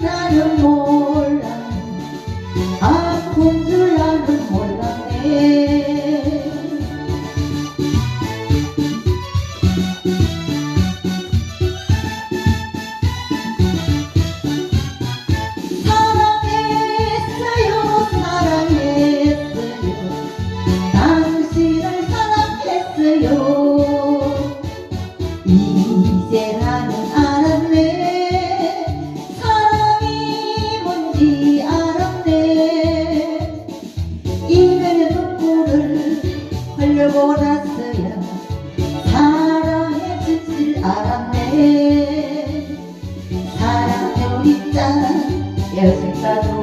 나는 몰라. 아픈 줄 나는 몰랐네 사랑했어요 사랑했어요. 당신을 사랑했어요. 몰랐어요. 사랑해 줄줄 알았네. 사랑해 우리 짱 여색사도